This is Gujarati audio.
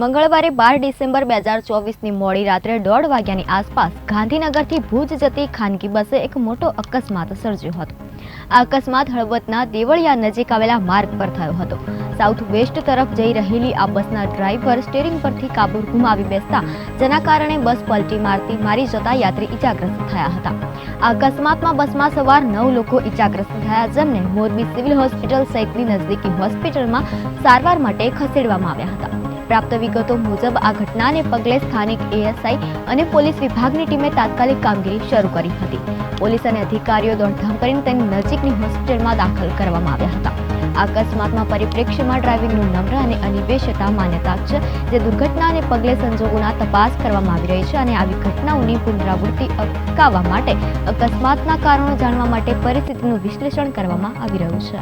મંગળવારે બાર ડિસેમ્બર બે હજાર ચોવીસની મોડી રાત્રે દોઢ વાગ્યાની આસપાસ ગાંધીનગરથી ભુજ જતી ખાનગી બસે એક મોટો અકસ્માત સર્જ્યો હતો. આ અકસ્માત હળવદના દેવળિયા નજીક આવેલા માર્ગ પર થયો હતો. સાઉથ વેસ્ટ તરફ જઈ રહેલી આ બસના ડ્રાઈવર સ્ટીરિંગ પરથી કાબુ ગુમાવી બેસતા, જેના કારણે બસ પલટી મારતી મારી જતા યાત્રી ઈજાગ્રસ્ત થયા હતા. આ અકસ્માતમાં બસમાં સવાર નવ લોકો ઈજાગ્રસ્ત થયા, જેમને મોરબી સિવિલ હોસ્પિટલ સહિતની નજદીકી હોસ્પિટલમાં સારવાર માટે ખસેડવામાં આવ્યા હતા. પ્રાપ્ત વિગતો મુજબ આ ઘટનાને પગલે સ્થાનિક એએસઆઈ અને પોલીસ વિભાગની ટીમે તાત્કાલિક કામગીરી શરૂ કરી હતી. પોલીસ અને અધિકારીઓ દોડધામ કરીને તેની નજીકની હોસ્પિટલમાં દાખલ કરવામાં આવ્યા હતા. અકસ્માતમાં પરિપ્રેક્ષ્યમાં ડ્રાઇવિંગનું નમ્ર અને અનિવેશ્યતા માન્યતા છે જે દુર્ઘટનાને પગલે સંજોગોના તપાસ કરવામાં આવી રહી છે અને આવી ઘટનાઓની પુનરાવૃત્તિ અટકાવવા માટે અકસ્માતના કારણો જાણવા માટે પરિસ્થિતિનું વિશ્લેષણ કરવામાં આવી રહ્યું છે.